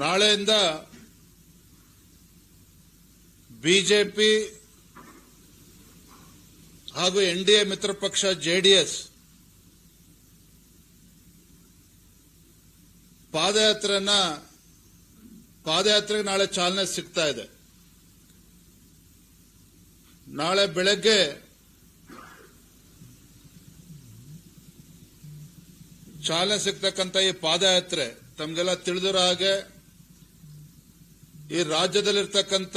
ನಾಳೆಯಿಂದ ಬಿಜೆಪಿ ಹಾಗೂ N D A ಮಿತ್ರ ಪಕ್ಷ ಜೆಡಿಎಸ್ ಪಾದಯಾತ್ರೆನ ಪಾದಯಾತ್ರೆಗೆ ನಾಳೆ ಚಾಲನೆ ಸಿಗ್ತಾ ಇದೆ. ನಾಳೆ ಬೆಳಗ್ಗೆ ಚಾಲನೆ ಸಿಗ್ತಕ್ಕಂಥ ಈ ಪಾದಯಾತ್ರೆ, ತಮಗೆಲ್ಲ ತಿಳಿದಿರೋ ಹಾಗೆ ಈ ರಾಜ್ಯದಲ್ಲಿರ್ತಕ್ಕಂಥ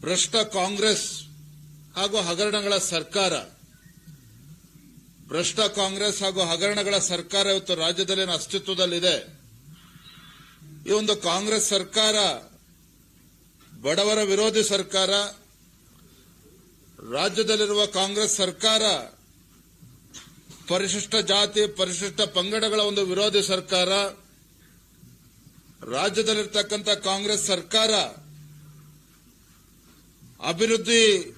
ಭ್ರಷ್ಟ ಕಾಂಗ್ರೆಸ್ ಹಾಗೂ ಹಗರಣಗಳ ಸರ್ಕಾರ, ಭ್ರಷ್ಟ ಕಾಂಗ್ರೆಸ್ ಹಾಗೂ ಹಗರಣಗಳ ಸರ್ಕಾರ ಇವತ್ತು ರಾಜ್ಯದಲ್ಲಿನ ಅಸ್ತಿತ್ವದಲ್ಲಿದೆ. ಈ ಒಂದು ಕಾಂಗ್ರೆಸ್ ಸರ್ಕಾರ, ಬಡವರ ವಿರೋಧಿ ಸರ್ಕಾರ, ರಾಜ್ಯದಲ್ಲಿರುವ ಕಾಂಗ್ರೆಸ್ ಸರ್ಕಾರ, ಪರಿಶಿಷ್ಟ ಜಾತಿ, ಪರಿಶಿಷ್ಟ ಪಂಗಡಗಳ ಒಂದು ವಿರೋಧಿ ಸರ್ಕಾರ ರಾಜ್ಯದಲ್ಲಿರ್ತಕ್ಕಂಥ ಕಾಂಗ್ರೆಸ್ ಸರ್ಕಾರ ಅಭಿವೃದ್ಧಿ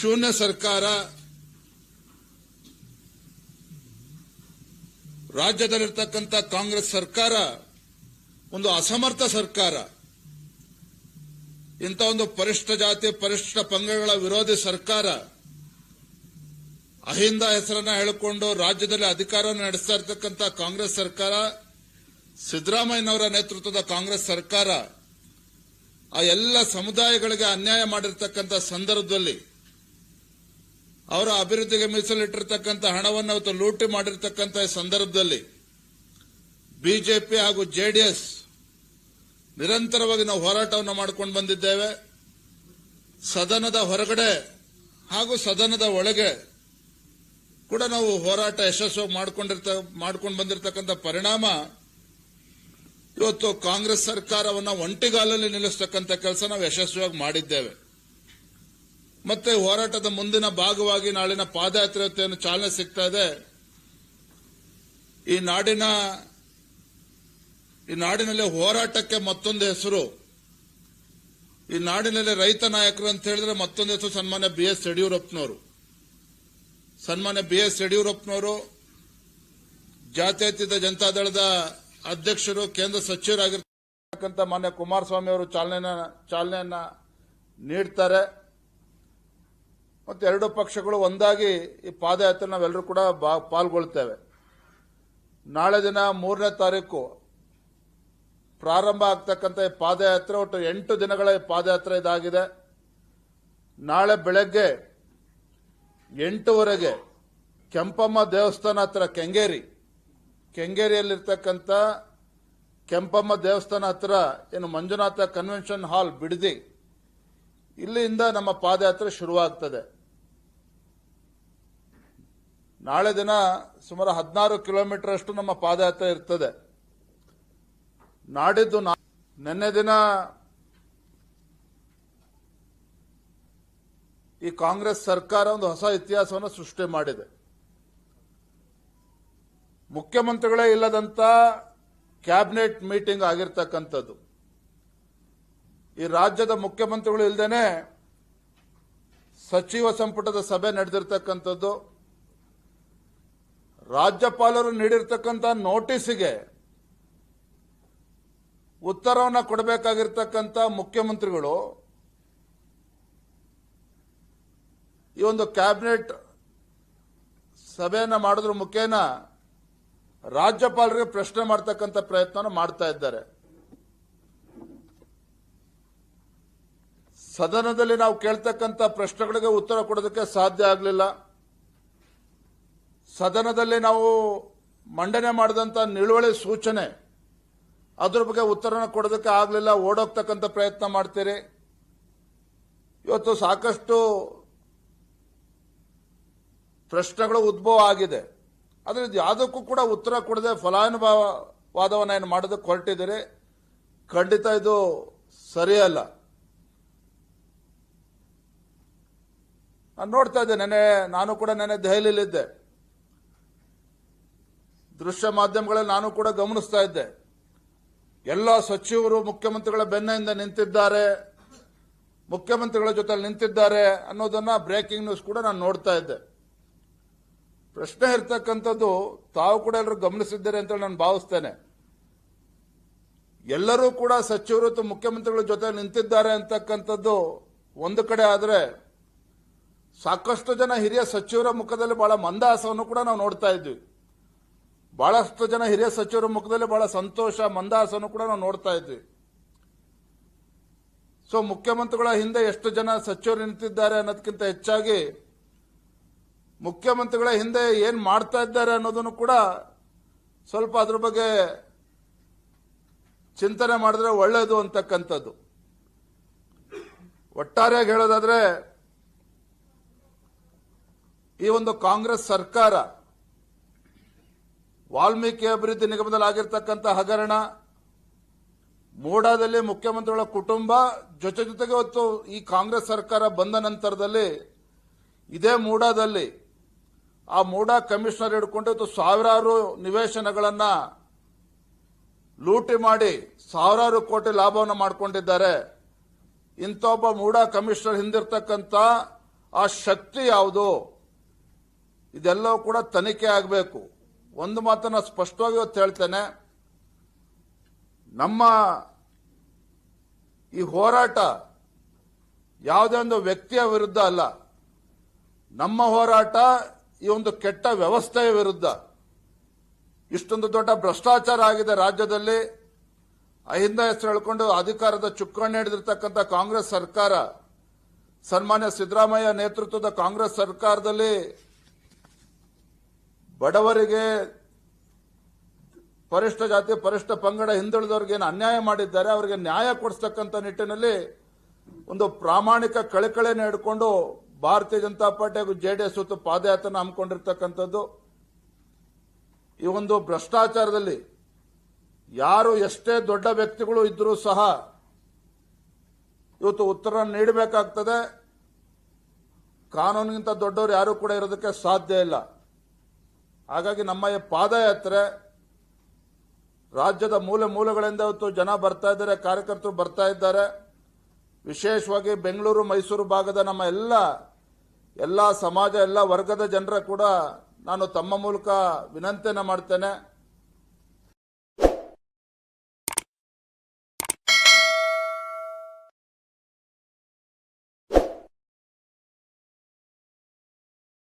ಶೂನ್ಯ ಸರ್ಕಾರ ರಾಜ್ಯದಲ್ಲಿರ್ತಕ್ಕಂಥ ಕಾಂಗ್ರೆಸ್ ಸರ್ಕಾರ ಒಂದು ಅಸಮರ್ಥ ಸರ್ಕಾರ. ಇಂಥ ಒಂದು ಪರಿಷ್ಠ ಜಾತಿ, ಪರಿಷ್ಠ ಪಂಗಡಗಳ ವಿರೋಧಿ ಸರ್ಕಾರ ಅಹಿಂದ ಹೆಸರನ್ನ ಹೇಳಿಕೊಂಡು ರಾಜ್ಯದಲ್ಲಿ ಅಧಿಕಾರ ನಡೆಸ್ತಾ ಇರತಕ್ಕಂಥ ಕಾಂಗ್ರೆಸ್ ಸರ್ಕಾರ ಸಿದ್ದರಾಮಯ್ಯನವರ ನೇತೃತ್ವದ ಕಾಂಗ್ರೆಸ್ ಸರ್ಕಾರ ಆ ಎಲ್ಲ ಸಮುದಾಯಗಳಿಗೆ ಅನ್ಯಾಯ ಮಾಡಿರ್ತಕ್ಕಂಥ ಸಂದರ್ಭದಲ್ಲಿ ಅವರ ಅಭಿವೃದ್ಧಿಗೆ ಮೀಸಲಿಟ್ಟಿರ್ತಕ್ಕಂಥ ಹಣವನ್ನು ಅವತ್ತು ಲೂಟಿ ಮಾಡಿರ್ತಕ್ಕಂಥ ಸಂದರ್ಭದಲ್ಲಿ ಬಿಜೆಪಿ ಹಾಗೂ ಜೆಡಿಎಸ್ ನಿರಂತರವಾಗಿ ನಾವು ಹೋರಾಟವನ್ನು ಮಾಡಿಕೊಂಡು ಬಂದಿದ್ದೇವೆ. ಸದನದ ಹೊರಗಡೆ ಹಾಗೂ ಸದನದ ಒಳಗೆ ಕೂಡ ನಾವು ಹೋರಾಟ ಯಶಸ್ವಿ ಮಾಡಿಕೊಂಡಿರ್ತ ಮಾಡ್ಕೊಂಡು ಬಂದಿರತಕ್ಕಂಥ ಪರಿಣಾಮ ಇವತ್ತು ಕಾಂಗ್ರೆಸ್ ಸರ್ಕಾರವನ್ನ ಒಂಟಿಗಾಲಲ್ಲಿ ನಿಲ್ಲಿಸ್ತಕ್ಕಂಥ ಕೆಲಸ ನಾವು ಯಶಸ್ವಿಯಾಗಿ ಮಾಡಿದ್ದೇವೆ. ಮತ್ತೆ ಹೋರಾಟದ ಮುಂದಿನ ಭಾಗವಾಗಿ ನಾಳಿನ ಪಾದಯಾತ್ರೆಯನ್ನು ಚಾಲನೆ ಸಿಗ್ತಾ ಇದೆ. ಈ ನಾಡಿನ, ಈ ನಾಡಿನಲ್ಲಿ ಹೋರಾಟಕ್ಕೆ ಮತ್ತೊಂದು ಹೆಸರು. ಈ ನಾಡಿನಲ್ಲಿ ರೈತ ನಾಯಕರು ಅಂತ ಹೇಳಿದ್ರೆ ಮತ್ತೊಂದು ಹೆಸರು ಸನ್ಮಾನ್ಯ ಬಿ ಎಸ್ ಯಡಿಯೂರಪ್ಪನವರು. ಸನ್ಮಾನ್ಯ ಬಿ ಎಸ್ ಯಡಿಯೂರಪ್ಪನವರು ಜಾತ್ಯತೀತ ಜನತಾದಳದ ಅಧ್ಯಕ್ಷರು ಕೇಂದ್ರ ಸಚಿವರಾಗಿರ್ತಕ್ಕಂಥ ಮಾನ್ಯ ಕುಮಾರಸ್ವಾಮಿ ಅವರು ಚಾಲನೆ ಚಾಲನೆಯನ್ನ ನೀಡ್ತಾರೆ. ಮತ್ತು ಎರಡು ಪಕ್ಷಗಳು ಒಂದಾಗಿ ಈ ಪಾದಯಾತ್ರೆ ನಾವೆಲ್ಲರೂ ಕೂಡ ಬಾ- ಪಾಲ್ಗೊಳ್ತೇವೆ. ನಾಳೆ ದಿನ ಮೂರನೇ ತಾರೀಕು ಪ್ರಾರಂಭ ಆಗ್ತಕ್ಕಂಥ ಈ ಪಾದಯಾತ್ರೆ, ಒಟ್ಟು ಎಂಟು ದಿನಗಳ ಈ ಪಾದಯಾತ್ರೆ ಇದಾಗಿದೆ. ನಾಳೆ ಬೆಳಗ್ಗೆ ಎಂಟುವರೆಗೆ ಕೆಂಪಮ್ಮ ದೇವಸ್ಥಾನ ಹತ್ರ ಕೆಂಗೇರಿ ಕೆಂಗೇರಿಯಲ್ಲಿರ್ತಕ್ಕಂಥ ಕೆಂಪಮ್ಮ ದೇವಸ್ಥಾನ ಹತ್ರ ಏನು ಮಂಜುನಾಥ ಕನ್ವೆನ್ಷನ್ ಹಾಲ್ ಬಿಡದಿ, ಇಲ್ಲಿಂದ ನಮ್ಮ ಪಾದಯಾತ್ರೆ ಶುರುವಾಗ್ತದೆ. ನಾಳೆ ದಿನ ಸುಮಾರು ಹದಿನಾರು ಕಿಲೋಮೀಟರ್ ಅಷ್ಟು ನಮ್ಮ ಪಾದಯಾತ್ರೆ ಇರ್ತದೆ. ನಾಡಿದ್ದು ನಿನ್ನೆ ದಿನ ಈ ಕಾಂಗ್ರೆಸ್ ಸರ್ಕಾರ ಒಂದು ಹೊಸ ಇತಿಹಾಸವನ್ನು ಸೃಷ್ಟಿ ಮಾಡಿದೆ. ಮುಖ್ಯಮಂತ್ರಿಗಳೇ ಇಲ್ಲದಂತ ಕ್ಯಾಬಿನೆಟ್ ಮೀಟಿಂಗ್ ಆಗಿರ್ತಕ್ಕಂಥದ್ದು. ಈ ರಾಜ್ಯದ ಮುಖ್ಯಮಂತ್ರಿಗಳು ಇಲ್ಲದೇನೆ ಸಚಿವ ಸಂಪುಟದ ಸಭೆ ನಡೆದಿರ್ತಕ್ಕಂಥದ್ದು. ರಾಜ್ಯಪಾಲರು ನೀಡಿರ್ತಕ್ಕಂಥ ನೋಟಿಸ್ಗೆ ಉತ್ತರವನ್ನು ಕೊಡಬೇಕಾಗಿರ್ತಕ್ಕಂಥ ಮುಖ್ಯಮಂತ್ರಿಗಳು ಈ ಒಂದು ಕ್ಯಾಬಿನೆಟ್ ಸಭೆಯನ್ನು ಮಾಡೋದ್ರ ಮುಖೇನ ರಾಜ್ಯಪಾಲರಿಗೆ ಪ್ರಶ್ನೆ ಮಾಡ್ತಕ್ಕಂಥ ಪ್ರಯತ್ನ ಮಾಡ್ತಾ ಇದ್ದಾರೆ. ಸದನದಲ್ಲಿ ನಾವು ಕೇಳ್ತಕ್ಕಂಥ ಪ್ರಶ್ನೆಗಳಿಗೆ ಉತ್ತರ ಕೊಡೋದಕ್ಕೆ ಸಾಧ್ಯ ಆಗಲಿಲ್ಲ. ಸದನದಲ್ಲಿ ನಾವು ಮಂಡನೆ ಮಾಡಿದಂಥ ನಿಳುವಳಿ ಸೂಚನೆ ಅದ್ರ ಬಗ್ಗೆ ಉತ್ತರನ ಕೊಡೋದಕ್ಕೆ ಆಗಲಿಲ್ಲ. ಓಡೋಗ್ತಕ್ಕಂಥ ಪ್ರಯತ್ನ ಮಾಡ್ತೀರಿ. ಇವತ್ತು ಸಾಕಷ್ಟು ಪ್ರಶ್ನೆಗಳು ಉದ್ಭವ ಆಗಿದೆ. ಆದರೆ ಯಾವುದಕ್ಕೂ ಕೂಡ ಉತ್ತರ ಕೊಡದೆ ಫಲಾನುಭವಾದವನ್ನು ಏನು ಮಾಡೋದಕ್ಕೆ ಹೊರಟಿದ್ದೀರಿ? ಖಂಡಿತ ಇದು ಸರಿಯಲ್ಲ. ನಾನು ನೋಡ್ತಾ ಇದ್ದೆ ನೆನೆ ನಾನು ಕೂಡ ನೆನೆ ದೆಹಲಿಯಲ್ಲಿದ್ದೆ ದೃಶ್ಯ ಮಾಧ್ಯಮಗಳಲ್ಲಿ ನಾನು ಕೂಡ ಗಮನಿಸ್ತಾ ಇದ್ದೆ. ಎಲ್ಲ ಸಚಿವರು, ಮುಖ್ಯಮಂತ್ರಿಗಳ ಬೆನ್ನೆಯಿಂದ ನಿಂತಿದ್ದಾರೆ, ಮುಖ್ಯಮಂತ್ರಿಗಳ ಜೊತೆ ನಿಂತಿದ್ದಾರೆ ಅನ್ನೋದನ್ನ ಬ್ರೇಕಿಂಗ್ ನ್ಯೂಸ್ ಕೂಡ ನಾನು ನೋಡ್ತಾ ಇದ್ದೆ. ಪ್ರಶ್ನೆ ಇರ್ತಕ್ಕಂಥದ್ದು, ತಾವು ಕೂಡ ಎಲ್ಲರೂ ಗಮನಿಸಿದ್ದಾರೆ ಅಂತ ನಾನು ಭಾವಿಸ್ತೇನೆ. ಎಲ್ಲರೂ ಕೂಡ ಸಚಿವರು ಮತ್ತು ಮುಖ್ಯಮಂತ್ರಿಗಳ ಜೊತೆ ನಿಂತಿದ್ದಾರೆ ಅಂತಕ್ಕಂಥದ್ದು ಒಂದು ಕಡೆ ಆದರೆ ಸಾಕಷ್ಟು ಜನ ಹಿರಿಯ ಸಚಿವರ ಮುಖದಲ್ಲಿ ಬಹಳ ಮಂದಹಾಸವನ್ನು ಕೂಡ ನಾವು ನೋಡ್ತಾ ಇದ್ವಿ. ಬಹಳಷ್ಟು ಜನ ಹಿರಿಯ ಸಚಿವರ ಮುಖದಲ್ಲಿ ಬಹಳ ಸಂತೋಷ ಮಂದಹಾಸವನ್ನು ಕೂಡ ನಾವು ನೋಡ್ತಾ ಇದ್ವಿ. ಸೊ ಮುಖ್ಯಮಂತ್ರಿಗಳ ಹಿಂದೆ ಎಷ್ಟು ಜನ ಸಚಿವರು ನಿಂತಿದ್ದಾರೆ ಅನ್ನೋದಕ್ಕಿಂತ ಹೆಚ್ಚಾಗಿ ಮುಖ್ಯಮಂತ್ರಿಗಳ ಹಿಂದೆ ಏನ್ ಮಾಡ್ತಾ ಇದ್ದಾರೆ ಅನ್ನೋದನ್ನು ಕೂಡ ಸ್ವಲ್ಪ ಅದ್ರ ಬಗ್ಗೆ ಚಿಂತನೆ ಮಾಡಿದ್ರೆ ಒಳ್ಳೆಯದು ಅಂತಕ್ಕಂಥದ್ದು. ಒಟ್ಟಾರೆಯಾಗಿ ಹೇಳೋದಾದ್ರೆ, ಈ ಒಂದು ಕಾಂಗ್ರೆಸ್ ಸರ್ಕಾರ ವಾಲ್ಮೀಕಿ ಅಭಿವೃದ್ಧಿ ನಿಗಮದಲ್ಲಿ ಆಗಿರ್ತಕ್ಕಂಥ ಹಗರಣ, ಮೂಡಾದಲ್ಲಿ ಮುಖ್ಯಮಂತ್ರಿಗಳ ಕುಟುಂಬ, ಜೊತೆ ಜೊತೆಗೆ ಹೊತ್ತು ಈ ಕಾಂಗ್ರೆಸ್ ಸರ್ಕಾರ ಬಂದ ನಂತರದಲ್ಲಿ, ಇದೇ ಮೂಡಾದಲ್ಲಿ ಆ ಮೂಡಾ ಕಮಿಷನರ್ ಹಿಡ್ಕೊಂಡಿದ್ದು ಸಾವಿರಾರು ನಿವೇಶನಗಳನ್ನ ಲೂಟಿ ಮಾಡಿ ಸಾವಿರಾರು ಕೋಟಿ ಲಾಭವನ್ನು ಮಾಡಿಕೊಂಡಿದ್ದಾರೆ. ಇಂಥ ಒಬ್ಬ ಮೂಡಾ ಕಮಿಷನರ್ ಹಿಂದಿರ್ತಕ್ಕಂಥ ಆ ಶಕ್ತಿ ಯಾವುದು? ಇದೆಲ್ಲವೂ ಕೂಡ ತನಿಖೆ ಆಗಬೇಕು. ಒಂದು ಮಾತನ್ನು ಸ್ಪಷ್ಟವಾಗಿ ಇವತ್ತು ಹೇಳ್ತೇನೆ. ನಮ್ಮ ಈ ಹೋರಾಟ ಯಾವುದೇ ಒಂದು ವ್ಯಕ್ತಿಯ ವಿರುದ್ಧ ಅಲ್ಲ. ನಮ್ಮ ಹೋರಾಟ ಈ ಒಂದು ಕೆಟ್ಟ ವ್ಯವಸ್ಥೆಯ ವಿರುದ್ಧ ಇಷ್ಟೊಂದು ದೊಡ್ಡ ಭ್ರಷ್ಟಾಚಾರ ಆಗಿದೆ ರಾಜ್ಯದಲ್ಲಿ. ಅಹಿಂದ ಹೆಸರು ಹೇಳ್ಕೊಂಡು ಅಧಿಕಾರದ ಚುಕ್ಕಾಣಿ ಹಿಡಿದಿರ್ತಕ್ಕಂಥ ಕಾಂಗ್ರೆಸ್ ಸರ್ಕಾರ, ಸನ್ಮಾನ್ಯ ಸಿದ್ದರಾಮಯ್ಯ ನೇತೃತ್ವದ ಕಾಂಗ್ರೆಸ್ ಸರ್ಕಾರದಲ್ಲಿ ಬಡವರಿಗೆ ಪರಿಷ್ಠ ಜಾತಿ, ಪರಿಷ್ಠ ಪಂಗಡ ಹಿಂದುಳಿದವರಿಗೆ ಏನು ಅನ್ಯಾಯ ಮಾಡಿದ್ದಾರೆ, ಅವರಿಗೆ ನ್ಯಾಯ ಕೊಡಿಸ್ತಕ್ಕಂಥ ನಿಟ್ಟಿನಲ್ಲಿ ಒಂದು ಪ್ರಾಮಾಣಿಕ ಕಳಕಳಿಯನ್ನು ಹಿಡ್ಕೊಂಡು ಭಾರತೀಯ ಜನತಾ ಪಾರ್ಟಿ ಹಾಗೂ ಜೆಡಿಎಸ್ ಹೊತ್ತು ಪಾದಯಾತ್ರೆ ಹಮ್ಮಿಕೊಂಡಿರ್ತಕ್ಕಂಥದ್ದು, ಈ ಒಂದು ಭ್ರಷ್ಟಾಚಾರದಲ್ಲಿ ಯಾರು ಎಷ್ಟೇ ದೊಡ್ಡ ವ್ಯಕ್ತಿಗಳು ಇದ್ದರೂ ಸಹ ಇವತ್ತು ಉತ್ತರ ನೀಡಬೇಕಾಗ್ತದೆ. ಕಾನೂನಿಗಿಂತ ದೊಡ್ಡವರು ಯಾರು ಕೂಡ ಇರೋದಕ್ಕೆ ಸಾಧ್ಯ ಇಲ್ಲ. ಹಾಗಾಗಿ ನಮ್ಮ ಈ ಪಾದಯಾತ್ರೆ ರಾಜ್ಯದ ಮೂಲೆ ಮೂಲೆಗಳಿಂದ ಇವತ್ತು ಜನ ಬರ್ತಾ ಇದ್ದಾರೆ, ಕಾರ್ಯಕರ್ತರು ಬರ್ತಾ ಇದ್ದಾರೆ. ವಿಶೇಷವಾಗಿ ಬೆಂಗಳೂರು, ಮೈಸೂರು ಭಾಗದ ನಮ್ಮ ಎಲ್ಲ ಎಲ್ಲ ಸಮಾಜ ಎಲ್ಲ ವರ್ಗದ ಜನರ ಕೂಡ ನಾನು ತಮ್ಮ ಮೂಲಕ ವಿನಂತಿಯನ್ನು ಮಾಡ್ತೇನೆ.